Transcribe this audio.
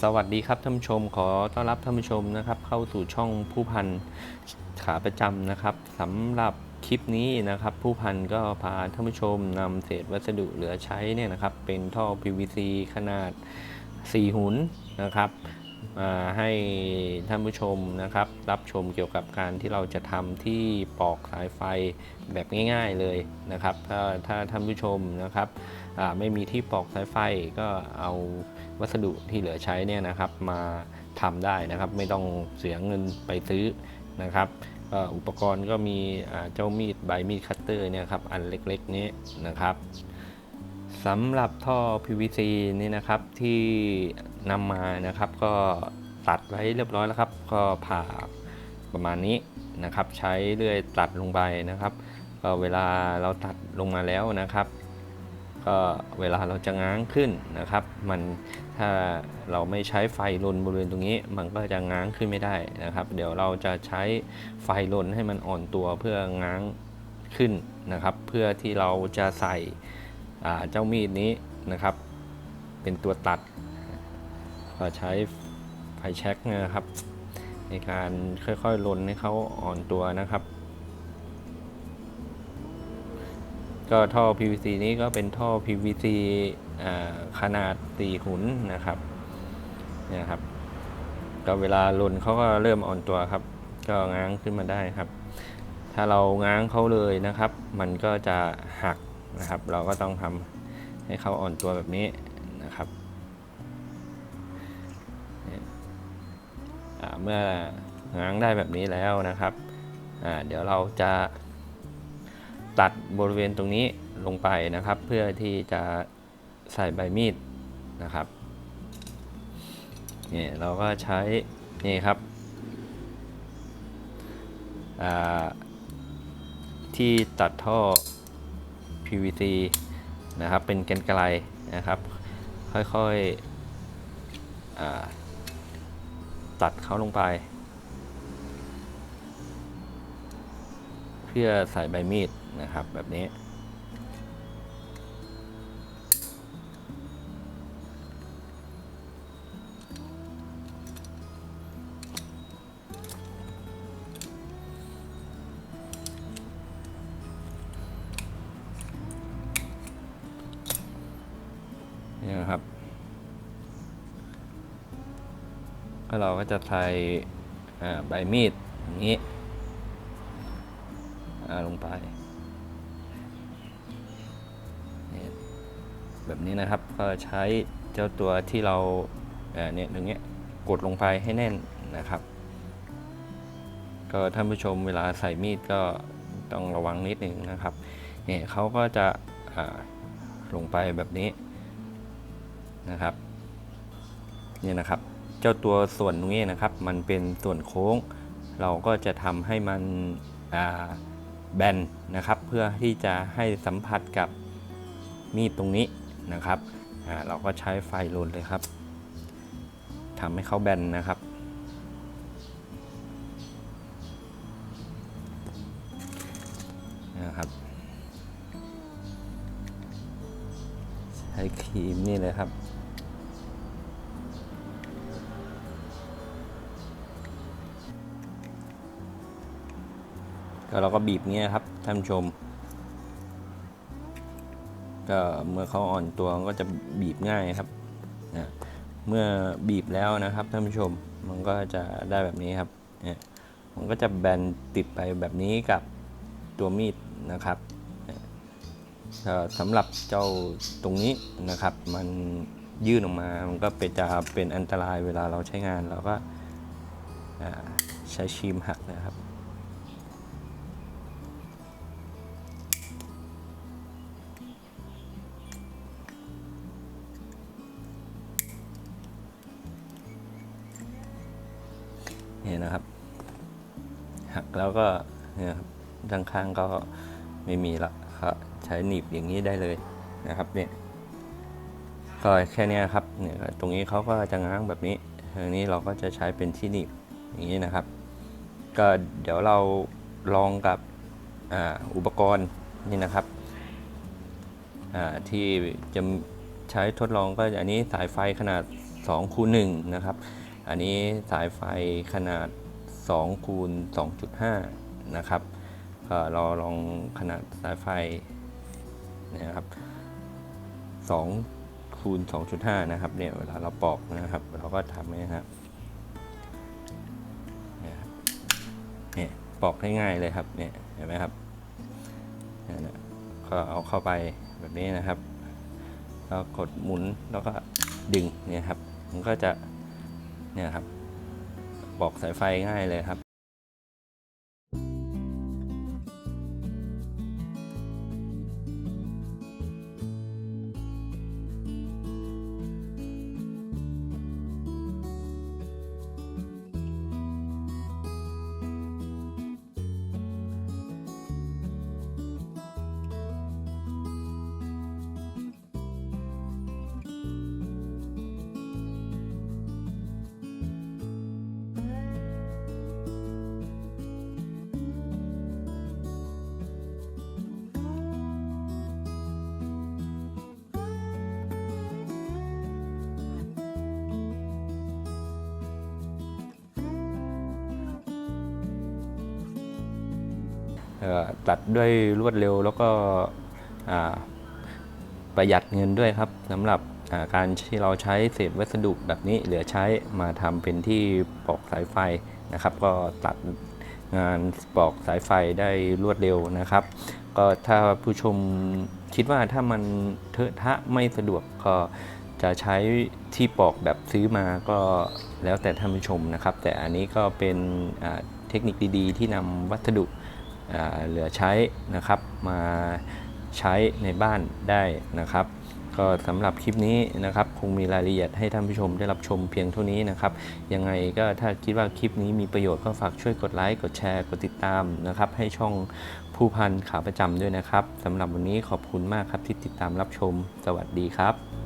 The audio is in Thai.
สวัสดีครับท่านผู้ชมขอต้อนรับท่านผู้ชมนะครับ เข้าสู่ช่องผู้พันขาประจำนะครับสำหรับคลิปนี้นะครับ ผู้พันก็พาท่านผู้ชมนำเศษวัสดุเหลือใช้เนี่ยนะครับ เป็นท่อ PVC ขนาด 4 หุนนะครับมาให้ท่านผู้ชมนะครับ รับชมเกี่ยวกับการที่เราจะทำที่ปอกสายไฟแบบง่าย ๆเลยนะครับ ถ้าถ้าท่านผู้ชมนะครับไม่มีที่ปอกสายไฟก็เอา วัสดุที่เหลือใช้เนี่ยนะครับมาทำได้นะครับ ไม่ต้องเสียเงินไปซื้อนะครับอุปกรณ์ก็มีเจ้ามีดใบมีดคัตเตอร์เนี่ยครับอันเล็กๆนี้นะครับสำหรับท่อ PVC นี่นะครับที่นำมานะครับ ก็ตัดไว้เรียบร้อยแล้วครับ ก็ผ่าประมาณนี้นะครับ ใช้เลื่อยตัดลงไปนะครับเวลาเราตัดลงมาแล้วนะครับ ก็เวลาเราจะง้างขึ้นนะครับ มันถ้าเราไม่ใช้ไฟลนบริเวณตรงนี้ มันก็จะง้างขึ้นไม่ได้นะครับ เดี๋ยวเราจะใช้ไฟลนให้มันอ่อนตัวเพื่อง้างขึ้นนะครับ เพื่อที่เราจะใส่เจ้ามีดนี้นะครับ เป็นตัวตัด ก็ใช้ไฟแช็กนะครับ ในการค่อยๆลนให้เขาอ่อนตัวนะครับ ก็ท่อ PVC นี้ก็เป็นท่อ PVC อขนาด4หุนนะครับเนี่ยครับ ก็เวลาลนเขาก็เริ่มอ่อนตัวครับ ก็ง้างขึ้นมาได้ครับ ถ้าเราง้างเขาเลยนะครับ มันก็จะหักนะครับ เราก็ต้องทำให้เขาอ่อนตัวแบบนี้นะครับเมื่อง้างได้แบบนี้แล้วนะครับเดี๋ยวเราจะ ตัดบริเวณตรงนี้ลงไปนะครับ เพื่อที่จะใส่ใบมีดนะครับนี่เราก็ใช้นี่ครับที่ตัดท่อ PVC นะครับเป็นแกนไกลนะครับ ค่อยๆอตัดเขาลงไป เพื่อใส่ใบมีด นะครับแบบนี้ นี่นะครับก็เราก็จะใส่ใบมีดอย่างนี้ลงไป แบบนี้นะครับ ก็ใช้เจ้าตัวที่เราเนี่ยตรงเนี้ยกดลงไปให้แน่นนะครับ ก็ท่านผู้ชมเวลาใส่มีดก็ต้องระวังนิดนึงนะครับเนี่ยเขาก็จะลงไปแบบนี้นะครับนี่นะครับ เจ้าตัวส่วนตรงนี้นะครับ มันเป็นส่วนโค้ง เราก็จะทำให้มันแบนนะครับ เพื่อที่จะให้สัมผัสกับมีดตรงนี้ นะครับเราก็ใช้ไฟลนเลยครับทำให้เขาแบนนะครับ นะครับ ใช้ครีมนี่เลยครับก็เราก็บีบเงี้ยครับท่านผู้ชม ก็เมื่อเขาอ่อนตัวก็จะบีบง่ายครับนะเมื่อบีบแล้วนะครับท่านผู้ชมมันก็จะได้แบบนี้ครับเนี่ยมันก็จะแบนติดไปแบบนี้กับตัวมีดนะครับสำหรับเจ้าตรงนี้นะครับ มันยื่นออกมา มันก็เป็นจะเป็นอันตรายเวลาเราใช้งานเราก็ใช้ชีมหักนะครับ นี่นะครับหักแล้วก็เนี่ยครับด้านข้างก็ไม่มีละครับใช้หนีบอย่างนี้ได้เลยนะครับเนี่ยก็แค่นี้ครับเนี่ยตรงนี้เขาก็จะง้างแบบนี้ทีนี้เราก็จะใช้เป็นที่หนีบอย่างนี้นะครับ ก็เดี๋ยวเราลองกับออุปกรณ์นี่นะครับที่จะใช้ทดลองก็อันนี้สายไฟขนาด2คูณ1นะครับ อันนี้สายไฟขนาด2คูณ2.5 นะครับก็เราลองขนาดสายไฟนะครับ2คูณ2.5 นะครับเนี่ยเวลาเราปอกนะครับ เราก็ทำนะครับเนี่ยปอกได้ง่ายเลยครับเนี่ยเห็นไหมครับเนี่นะก็เอาเข้าไปแบบนี้นะครับแล้วกดหมุนแล้วก็ดึงเนี่ยครับ มันก็จะ เนี่ยครับปอกสายไฟง่ายเลยครับ ตัดด้วยรวดเร็วแล้วก็ประหยัดเงินด้วยครับสำหรับการที่เราใช้เศษวัสดุแบบนี้เหลือใช้มาทำเป็นที่ปอกสายไฟนะครับ ก็ตัดงานปอกสายไฟได้รวดเร็วนะครับ ก็ถ้าผู้ชมคิดว่าถ้ามันเทอะทะไม่สะดวกก็จะใช้ที่ปอกแบบซื้อมาก็แล้วแต่ท่านผู้ชมนะครับ แต่อันนี้ก็เป็นเทคนิคดีๆ ที่นำวัสดุ เหลือใช้นะครับมาใช้ในบ้านได้นะครับ ก็สำหรับคลิปนี้นะครับ คงมีรายละเอียดให้ท่านผู้ชมได้รับชมเพียงเท่านี้นะครับ ยังไงก็ถ้าคิดว่าคลิปนี้มีประโยชน์ก็ฝากช่วยกดไลค์กดแชร์กดติดตามนะครับ ให้ช่องผู้พันขาประจำด้วยนะครับสำหรับวันนี้ขอบคุณมากครับที่ติดตามรับชม สวัสดีครับ